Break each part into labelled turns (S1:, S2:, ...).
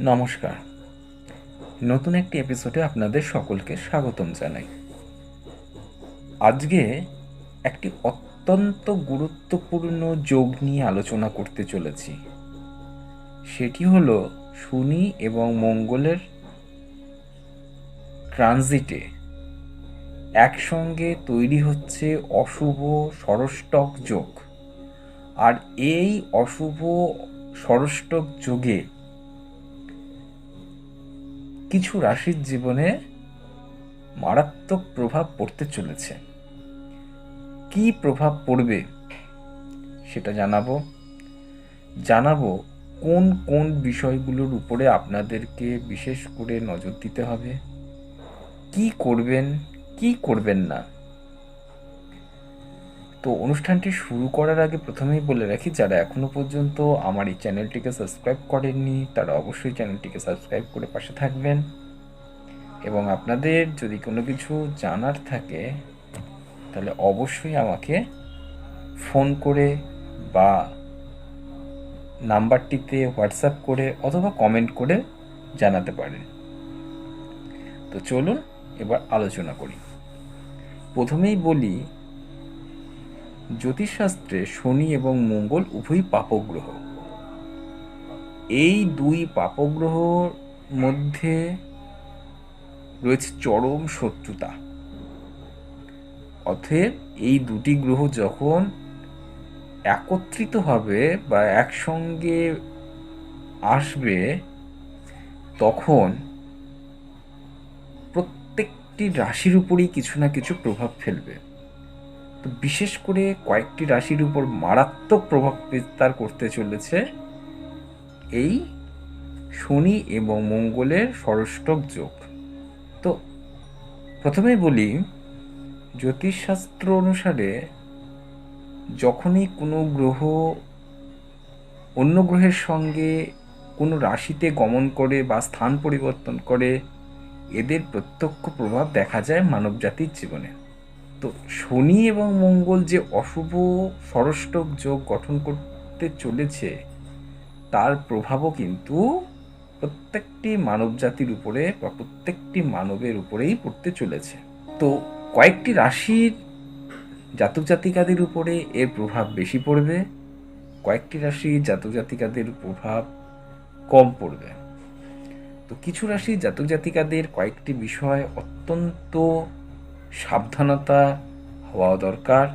S1: নমস্কার। নতুন একটি এপিসোডে আপনাদের সকলকে স্বাগতম জানাই। আজকে একটি অত্যন্ত গুরুত্বপূর্ণ যোগ নিয়ে আলোচনা করতে চলেছি। সেটি হলো শনি এবং মঙ্গলের ট্রানজিটে একসঙ্গে তৈরি হচ্ছে অশুভ সরষ্টক যোগ। আর এই অশুভ সরষ্টক যোগে কিছু রাশির জীবনে মারাত্মক প্রভাব পড়তে চলেছে। কি প্রভাব পড়বে সেটা জানাব। জানাব কোন কোন বিষয়গুলোর উপরে আপনাদেরকে বিশেষ করে নজর দিতে হবে। কি করবেন কি করবেন না? তো অনুষ্ঠানটি শুরু করার আগে প্রথমেই বলে রাখি, যারা এখনও পর্যন্ত আমার এই চ্যানেলটিকে সাবস্ক্রাইব করেননি, তারা অবশ্যই চ্যানেলটিকে সাবস্ক্রাইব করে পাশে থাকবেন। এবং আপনাদের যদি কোনো কিছু জানার থাকে, তাহলে অবশ্যই আমাকে ফোন করে বা নাম্বারটিতে হোয়াটসঅ্যাপ করে অথবা কমেন্ট করে জানাতে পারেন। তো চলুন, এবার আলোচনা করি। প্রথমেই বলি জ্যোতিষশাস্ত্রে শনি এবং মঙ্গল উভয়ই পাপগ্রহ। এই দুই পাপগ্রহর মধ্যে রয়েছে চরম শত্রুতা। অতএব এই দুটি গ্রহ যখন একত্রিত হবে বা একসঙ্গে আসবে, তখন প্রত্যেকটি রাশির উপরেই কিছু না কিছু প্রভাব ফেলবে। তো বিশেষ করে কয়েকটি রাশির উপর মারাত্মক প্রভাব বিস্তার করতে চলেছে এই শনি এবং মঙ্গলের ষড়ষ্টক যোগ। তো প্রথমেই বলি, জ্যোতিষশাস্ত্র অনুসারে যখনই কোনো গ্রহ অন্য গ্রহের সঙ্গে কোনো রাশিতে গমন করে বা স্থান পরিবর্তন করে, এদের প্রত্যক্ষ প্রভাব দেখা যায় মানবজাতির জীবনে। তো শনি এবং মঙ্গল যে অশুভ ষড়ষ্টক যোগ গঠন করতে চলেছে, তার প্রভাবও কিন্তু প্রত্যেকটি মানব জাতির উপরে বা প্রত্যেকটি মানবের উপরেই পড়তে চলেছে। তো কয়েকটি রাশির জাতক জাতিকাদের উপরে এর প্রভাব বেশি পড়বে, কয়েকটি রাশির জাতক জাতিকাদের প্রভাব কম পড়বে। তো কিছু রাশি জাতক জাতিকাদের কয়েকটি বিষয় অত্যন্ত সাবধানতা হওয়া দরকার।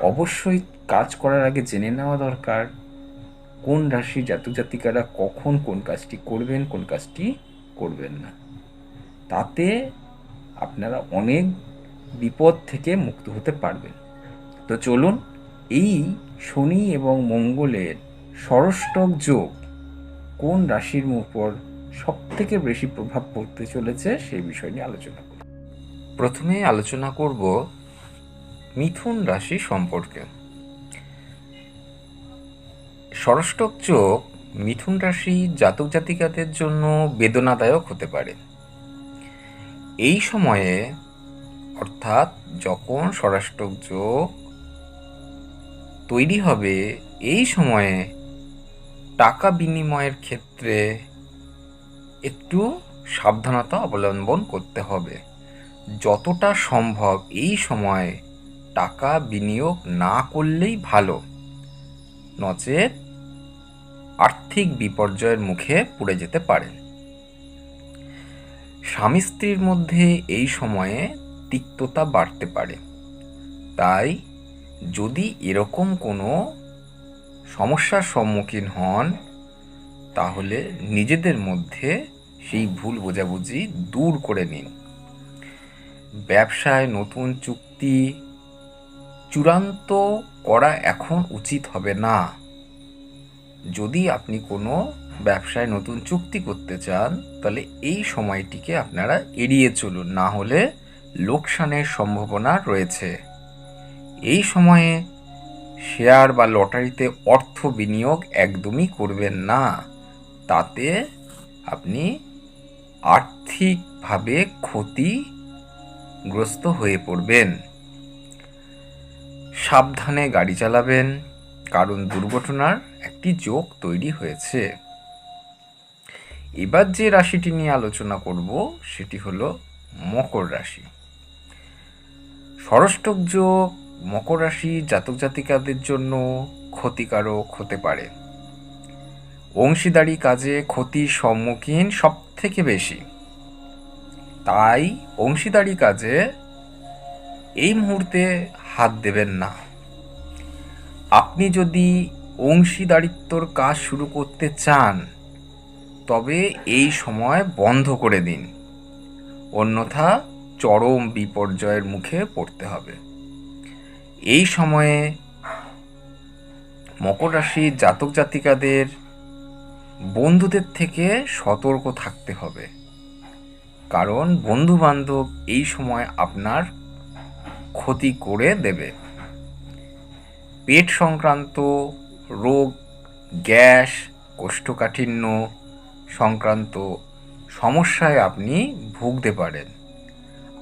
S1: অবশ্যই কাজ করার আগে জেনে নেওয়া দরকার কোন রাশি জাতক জাতিকারা কখন কোন কাজটি করবেন, কোন কাজটি করবেন না। তাতে আপনারা অনেক বিপদ থেকে মুক্ত হতে পারবেন। তো চলুন এই শনি এবং মঙ্গলের ষড়ষ্টক যোগ কোন রাশির উপর সব থেকে বেশি প্রভাব পড়তে চলেছে সেই বিষয় নিয়ে আলোচনা প্রথমে আলোচনা করব মিথুন রাশি সম্পর্কে। ষড়ষ্টক চোখ মিথুন রাশি জাতক জাতিকাদের জন্য বেদনাদায়ক হতে পারে। এই সময়ে অর্থাৎ যখন ষড়ষ্টক যোগ তৈরি হবে, এই সময়ে টাকা বিনিময়ের ক্ষেত্রে একটু সাবধানতা অবলম্বন করতে হবে। যতটা সম্ভব এই সময় টাকা বিনিয়োগ না করলেই ভালো। নচেত আর্থিক বিপর্যয়ের মুখে পড়ে যেতে পারেন। স্বামী স্ত্রীর মধ্যে এই সময়ে তিক্ততা বাড়তে পারে। তাই যদি এরকম কোনো সমস্যার সম্মুখীন হন, তাহলে নিজেদের মধ্যে সেই ভুল বোঝাবুঝি দূর করে নিন। ব্যবসায় নতুন চুক্তি চূড়ান্ত করা এখন উচিত হবে না। যদি আপনি কোনো ব্যবসায় নতুন চুক্তি করতে চান, তাহলে এই সময়টিকে আপনারা এড়িয়ে চলুন, না হলে লোকসানের সম্ভাবনা রয়েছে। এই সময়ে শেয়ার বা লটারিতে অর্থ বিনিয়োগ একদমই করবেন না। তাতে আপনি আর্থিকভাবে ক্ষতিগ্রস্ত হয়ে পড়বেন। সাবধানে গাড়ি চালাবেন, কারণ দুর্ঘটনার একটি যোগ তৈরি হয়েছে। এবার যে রাশিটি নিয়ে আলোচনা করব, সেটি হলো মকর রাশি। ষষ্ঠক যোগ মকর রাশি জাতক জাতিকাদের জন্য ক্ষতিকারক হতে পারে। অংশীদারি কাজে ক্ষতির সম্মুখীন সব থেকে বেশি। তাই অংশীদারি কাজে এই মুহূর্তে হাত দেবেন না। আপনি যদি অংশীদারিত্বর কাজ শুরু করতে চান, তবে এই সময় বন্ধ করে দিন। অন্যথা চরম বিপর্যয়ের মুখে পড়তে হবে। এই সময়ে মকর রাশির জাতক জাতিকাদের বন্ধুদের থেকে সতর্ক থাকতে হবে। কারণ বন্ধু বান্ধব এই সময় আপনার ক্ষতি করে দেবে। পেট সংক্রান্ত রোগ, গ্যাস, কোষ্ঠকাঠিন্য সংক্রান্ত সমস্যায় আপনি ভুগতে পারেন।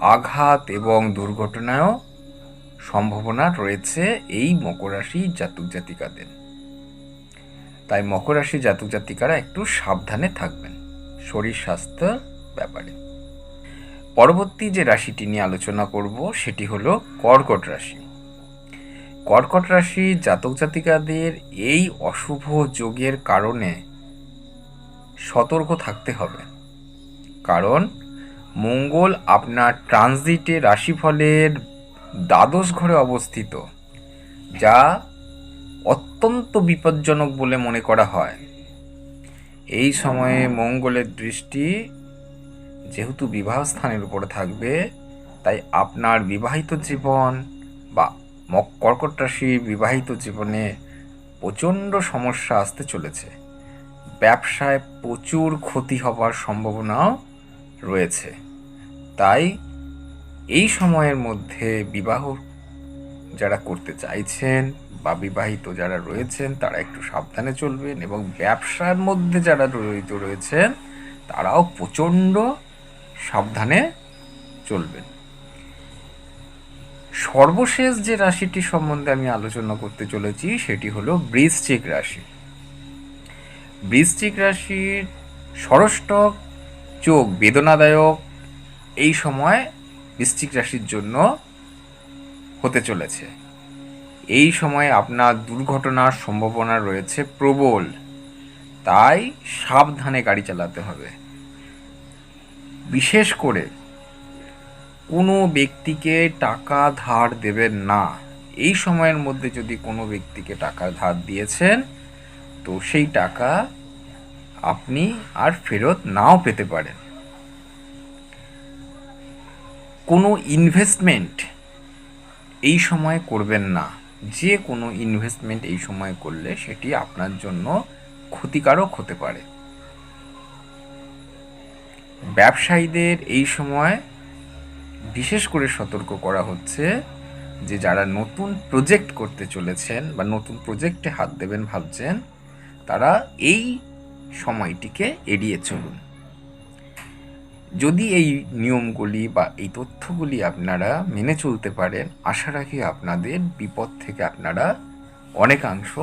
S1: আঘাত এবং দুর্ঘটনায়ও সম্ভাবনা রয়েছে এই মকর রাশি জাতক জাতিকাদের। তাই মকর রাশি জাতক জাতিকারা একটু সাবধানে থাকবেন, শরীর স্বাস্থ্য ব্যাপারে। পরবর্তী যে রাশিটি নিয়ে আলোচনা করব, সেটি হলো কর্কট রাশি। কর্কট রাশি জাতক জাতিকাদের এই অশুভ যোগের কারণে সতর্ক থাকতে হবে। কারণ মঙ্গল আপনার ট্রানজিটে রাশিফলের দ্বাদশ ঘরে অবস্থিত, যা অত্যন্ত বিপজ্জনক বলে মনে করা হয়। এই সময়ে মঙ্গলের দৃষ্টি যেহেতু বিবাহ স্থানের উপরে থাকবে, তাই আপনার বিবাহিত জীবন বা কর্কট রাশির বিবাহিত জীবনে প্রচণ্ড সমস্যা আসতে চলেছে। ব্যবসায় প্রচুর ক্ষতি হবার সম্ভাবনাও রয়েছে। তাই এই সময়ের মধ্যে বিবাহ যারা করতে চাইছেন বা বিবাহিত যারা রয়েছেন, তারা একটু সাবধানে চলবেন এবং ব্যবসার মধ্যে যারা জড়িত রয়েছেন, তারাও প্রচণ্ড সাবধানে চলবেন। সর্বশেষ যে রাশিটি সম্বন্ধে আমি আলোচনা করতে চলেছি, সেটি হলো বৃশ্চিক রাশি। বৃশ্চিক রাশির ষষ্ঠক চোখ বেদনাদায়ক, এই সময় বৃশ্চিক রাশির জন্য হতে চলেছে। এই সময় আপনার দুর্ঘটনার সম্ভাবনা রয়েছে প্রবল। তাই সাবধানে গাড়ি চালাতে হবে। বিশেষ করে কোনো ব্যক্তিকে টাকা ধার দেবেন না। এই সময়ের মধ্যে যদি কোনো ব্যক্তিকে টাকা ধার দিয়েছেন, তো সেই টাকা আপনি আর ফেরত নাও পেতে পারেন। কোনো ইনভেস্টমেন্ট এই সময় করবেন না। যে কোনো ইনভেস্টমেন্ট এই সময় করলে সেটি আপনার জন্য ক্ষতিকারক হতে পারে। ব্যবসায়ীদের এই সময় বিশেষ করে সতর্ক করা হচ্ছে যে যারা নতুন প্রজেক্ট করতে চলেছেন বা নতুন প্রজেক্টে হাত দেবেন ভাবছেন, তারা এই সময়টিকে এড়িয়ে চলুন। যদি এই নিয়মগুলি বা এই তথ্যগুলি আপনারা মেনে চলতে পারেন, আশা রাখি আপনাদের বিপদ থেকে আপনারা অনেকাংশ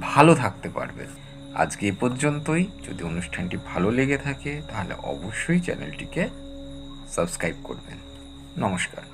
S1: ভালো থাকতে পারবেন। আজকে এ পর্যন্তই। যদি অনুষ্ঠানটি ভালো লেগে থাকে তাহলে অবশ্যই চ্যানেলটিকে সাবস্ক্রাইব করবেন। নমস্কার।